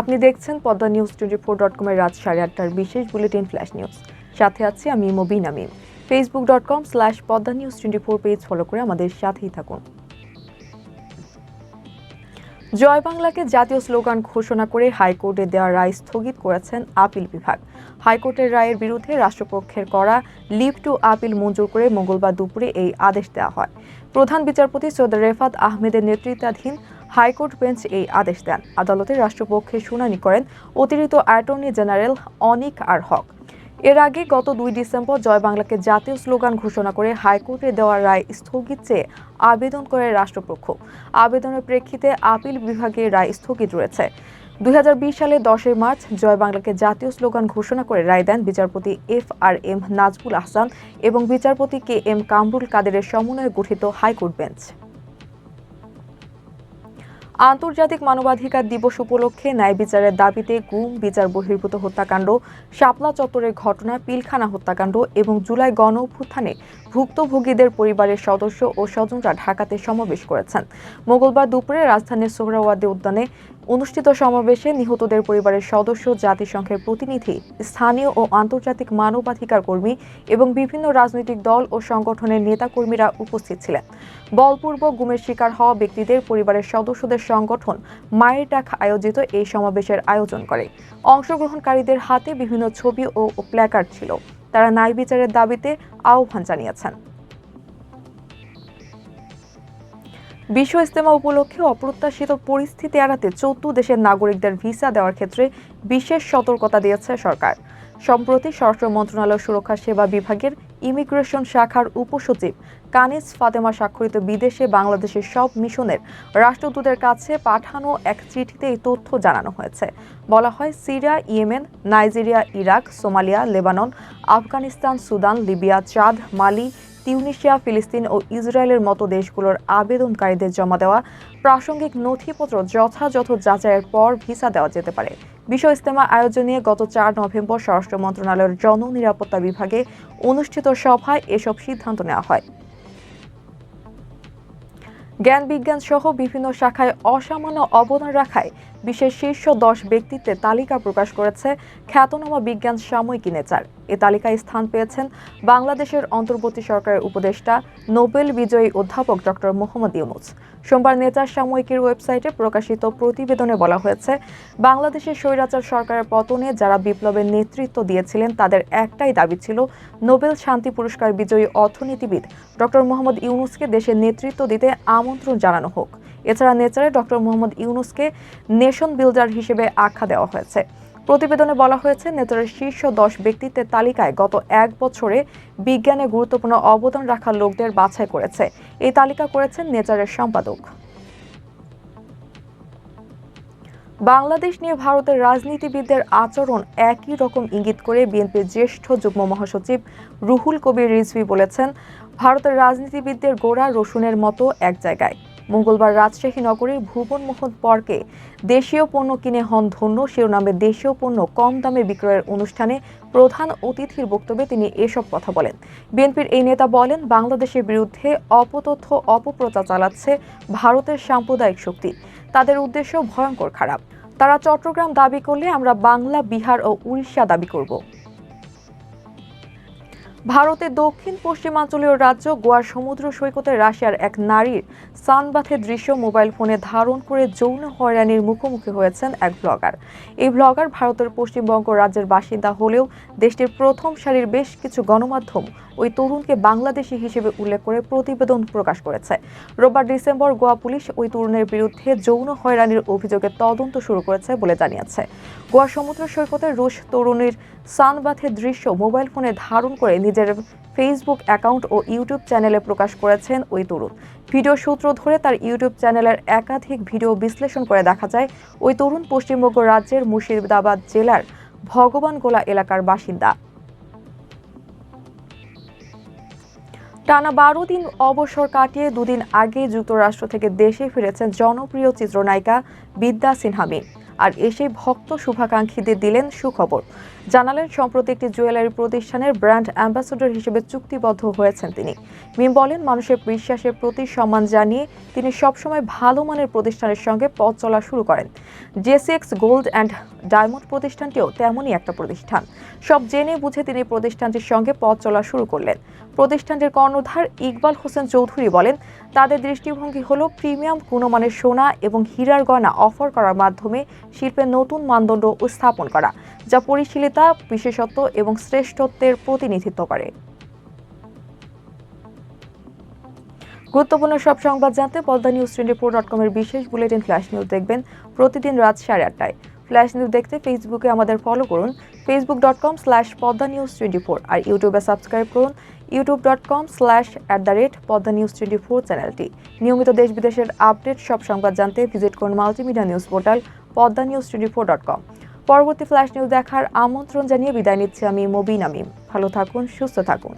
আপনি দেখছেন Padma news twenty four dot কমের রাত সাড়ে আটটার বিশেষ বুলেটিন ফ্ল্যাশ নিউজ। সাথে আছি আমি Mobin Amin. Facebook dot com slash Padma news twenty four page follow করে আমাদের সাথেই থাকুন। জয় বাংলাকে জাতীয় স্লোগান ঘোষণা করে হাইকোর্টে দেওয়া রায় স্থগিত করেছেন আপিল বিভাগ। হাইকোর্টের রায়ের বিরুদ্ধে রাষ্ট্রপক্ষের করা লিভ টু আপিল মঞ্জুর করে মঙ্গলবার দুপুরে এই আদেশ দেওয়া হয়। প্রধান বিচারপতি সৈয়দ রেফাত আহমেদের নেতৃত্বাধীন হাইকোর্ট বেঞ্চ এই আদেশ দেন। আদালতে রাষ্ট্রপক্ষে শুনানি করেন অতিরিক্ত attorney general Anik R Haque. এর আগে গত দুই ডিসেম্বর জয় বাংলাকে জাতীয় স্লোগান ঘোষণা করে হাইকোর্টে দেওয়া রায় স্থগিত চেয়ে আবেদন করে রাষ্ট্রপক্ষ। আবেদনের প্রেক্ষিতে আপিল বিভাগের রায় স্থগিত রয়েছে। দুই হাজার বিশ সালে দশই মার্চ জয় বাংলাকে জাতীয় স্লোগান ঘোষণা করে রায় দেন বিচারপতি F R M Nazmul Ahasan এবং বিচারপতি কে এম কামরুল কাদেরের সমন্বয়ে গঠিত হাইকোর্ট বেঞ্চ। আন্তর্জাতিক মানবাধিকার দিবস উপলক্ষে ন্যায় বিচারের দাবিতে গুম, বিচার বহির্ভূত হত্যাকাণ্ড, শাপলা চত্বরের ঘটনা, পিলখানা হত্যাকাণ্ড এবং জুলাই গণ অভ্যুত্থানে ভুক্তভোগীদের পরিবারের সদস্য ও স্বজনরা ঢাকাতে সমাবেশ করেছেন। মঙ্গলবার দুপুরে রাজধানীর সোহরাওয়ার্দী উদ্যানে অনুষ্ঠিত সমাবেশে নিহতদের পরিবারের সদস্য, জাতিসংঘের প্রতিনিধি, স্থানীয় ও আন্তর্জাতিক মানবাধিকার কর্মী এবং বিভিন্ন রাজনৈতিক দল ও সংগঠনের নেতাকর্মীরা উপস্থিত ছিলেন। বলপূর্বক গুমের শিকার হওয়া ব্যক্তিদের পরিবারের সদস্যদের সংগঠন মায়ের ডাক আয়োজিত এই সমাবেশের আয়োজন করে। অংশগ্রহণকারীদের হাতে বিভিন্ন ছবি ও প্ল্যাকার্ড ছিল। তারা ন্যায় বিচারের দাবিতে আহ্বান জানিয়েছেন। বিশ্ব ইস্তেমা উপলক্ষে অপ্রত্যাশিত পরিস্থিতি এড়াতে চৌদ্দ দেশের নাগরিকদের ভিসা দেওয়ার ক্ষেত্রে বিশেষ সতর্কতা দিয়েছে সরকার। সম্প্রতি স্বরাষ্ট্র মন্ত্রণালয় সুরক্ষা সেবা বিভাগের ইমিগ্রেশন শাখার উপসচিব কানিস ফাতেমা স্বাক্ষরিত বিদেশে বাংলাদেশের সব মিশনের রাষ্ট্রদূতের কাছে পাঠানো এক চিঠিতে এই তথ্য জানানো হয়েছে। বলা হয়, Syria, Yemen, Nigeria, Iraq, Somalia, Lebanon, Afghanistan, Sudan, Libya, Chad, Mali Tunisia, ফিলিস্তিন ও ইসরায়েলের মতো দেশগুলোর আবেদনকারীদের জমা দেওয়া প্রাসঙ্গিক নথিপত্র যথাযথ যাচাইয়ের পর ভিসা দেওয়া যেতে পারে। বিশ্ব ইস্তেমা আয়োজন নিয়ে গত চার নভেম্বর স্বরাষ্ট্র মন্ত্রণালয়ের জননিরাপত্তা বিভাগে অনুষ্ঠিত সভায় এসব সিদ্ধান্ত নেওয়া হয়। জ্ঞান বিজ্ঞান সহ বিভিন্ন শাখায় অসামান্য অবদান রাখায় বিশ্বের শীর্ষ দশ ব্যক্তিত্বের তালিকা প্রকাশ করেছে খ্যাতনামা বিজ্ঞান সাময়িকী নেচার। এ তালিকায় স্থান পেয়েছেন বাংলাদেশের অন্তর্বর্তী সরকারের উপদেষ্টা, নোবেল বিজয়ী অধ্যাপক ডক্টর মোহাম্মদ ইউনুস। সোমবার নেচার সাময়িকীর ওয়েবসাইটে প্রকাশিত প্রতিবেদনে বলা হয়েছে, বাংলাদেশের স্বৈরাচার সরকারের পতনে যারা বিপ্লবের নেতৃত্ব দিয়েছিলেন, তাদের একটাই দাবি ছিল নোবেল শান্তি পুরস্কার বিজয়ী অর্থনীতিবিদ ডক্টর মোহাম্মদ ইউনুসকে দেশের নেতৃত্ব দিতে আমন্ত্রণ জানানো হোক। এছাড়া নেচারে ডক্টর মোহাম্মদ ইউনুসকে নেশন বিল্ডার হিসেবে আখ্যা দেওয়া হয়েছে। প্রতিবেদনে বলা হয়েছে নেতারের শীর্ষ দশ ব্যক্তিত্বের তালিকায় গত এক বছরে বিজ্ঞানে গুরুত্বপূর্ণ অবদান রাখা লোকদের বাছাই করেছে। এই তালিকা করেছেন নেচারের সম্পাদক। বাংলাদেশ নিয়ে ভারতের রাজনীতিবিদদের আচরণ একই রকম ইঙ্গিত করে বিএনপির জ্যেষ্ঠ যুগ্ম মহাসচিব রুহুল কবির রিজভি বলেছেন, ভারতের রাজনীতিবিদদের গোড়া রসুনের মতো এক জায়গায়। মঙ্গলবার রাজশাহী নগরীর ভুবনমোহন পর্কে দেশীয় পণ্য কিনে হন ধন্য। শিরোনামে দেশীয় পণ্য কম দামে বিক্রয়ের অনুষ্ঠানে প্রধান অতিথির বক্তব্যে তিনি এসব কথা বলেন। বিএনপির এই নেতা বলেন, বাংলাদেশের বিরুদ্ধে অপতথ্য, অপপ্রচার চালাচ্ছে ভারতের সাম্প্রদায়িক শক্তি। তাদের উদ্দেশ্য ভয়ঙ্কর খারাপ। তারা চট্টগ্রাম দাবি করলে আমরা বাংলা, বিহার ও উড়িষ্যা দাবি করব। ভারতের দক্ষিণ পশ্চিমাঞ্চলীয় রাজ্য গোয়ার সমুদ্র সৈকতে রাশিয়ার এক নারীর সানবাথের দৃশ্য মোবাইল ফোনে ধারণ করে যৌন হয়রানির মুখোমুখি হয়েছেন এক ব্লগার। এই ব্লগার ভারতের পশ্চিমবঙ্গ রাজ্যের বাসিন্দা হলেও দেশটির প্রথম সারির বেশ কিছু গণমাধ্যম ওই তরুণকে বাংলাদেশি হিসেবে উল্লেখ করে প্রতিবেদন প্রকাশ করেছে। রোববার ডিসেম্বর গোয়া পুলিশ ওই তরুণের বিরুদ্ধে যৌন হয়রানির অভিযোগে তদন্ত শুরু করেছে বলে জানিয়েছে। গোয়া সমুদ্র সৈকতে রুশ তরুণীর সানবাথের দৃশ্য মোবাইল ফোনে ধারণ করে নিজের ফেসবুক অ্যাকাউন্ট ও ইউটিউব চ্যানেলে প্রকাশ করেছেন ওই তরুণ। ভিডিও সূত্র ধরে তার ইউটিউব চ্যানেলের একাধিক ভিডিও বিশ্লেষণ করে দেখা যায়, ওই তরুণ পশ্চিমবঙ্গ রাজ্যের মুর্শিদাবাদ জেলার ভগবানগোলা এলাকার বাসিন্দা। টানা বারো দিন অবসর কাটিয়ে দুদিন আগে যুক্তরাষ্ট্র থেকে দেশে ফিরেছেন জনপ্রিয় চিত্রনায়িকা বিদ্যা সিনহা মিম। আর এসে ভক্ত শুভাকাঙ্ক্ষীদের দিলেন সুখবর। জানালেন, সম্প্রতি একটি জুয়েলারি প্রতিষ্ঠানের ব্র্যান্ড অ্যাম্বাসেডর হিসেবে চুক্তিবদ্ধ হয়েছেন তিনি। মিম বলেন, মানুষের বিশ্বাসের প্রতি সম্মান জানিয়ে তিনি সবসময় ভালো মানের প্রতিষ্ঠানের সঙ্গে পথ চলা শুরু করেন। জেসিএক্স গোল্ড অ্যান্ড ডায়মন্ড প্রতিষ্ঠানটিও তেমনই একটা প্রতিষ্ঠান। সব জেনে বুঝে তিনি প্রতিষ্ঠানটির সঙ্গে পথ চলা শুরু করলেন। প্রতিষ্ঠানটির কর্ণধার ইকবাল হোসেন চৌধুরী বলেন, তাদের দৃষ্টিভঙ্গি হলো প্রিমিয়াম গুণমানের সোনা এবং হীরার গয়না অফার করার মাধ্যমে শিল্পের নতুন মানদণ্ড স্থাপন করা। যা পরিশীলিতা, বিশেষত্ব এবং শ্রেষ্ঠত্বের প্রতিনিধিত্ব করে। গুরুত্বপূর্ণ সব সংবাদ জানতে Padma news twenty four dot কমের বিশেষ বুলেটিন ফ্ল্যাশ নিউজ দেখবেন প্রতিদিন রাত সাড়ে আটটায়। ফ্ল্যাশ নিউজ দেখতে ফেসবুকে আমাদের ফলো করুন। Facebook dot com slash Padma news twenty four আর ইউটিউবে সাবস্ক্রাইব করুন। YouTube dot com slash at the rate Padma news twenty four চ্যানেলটি। নিয়মিত দেশ বিদেশের আপডেট সব সংবাদ জানতে ভিজিট করুন multimedia news portal Padma news twenty four dot com পরবর্তী ফ্ল্যাশ নিউজ দেখার আমন্ত্রণ জানিয়ে বিদায় নিচ্ছি আমি মবিন আমিম। ভালো থাকুন, সুস্থ থাকুন।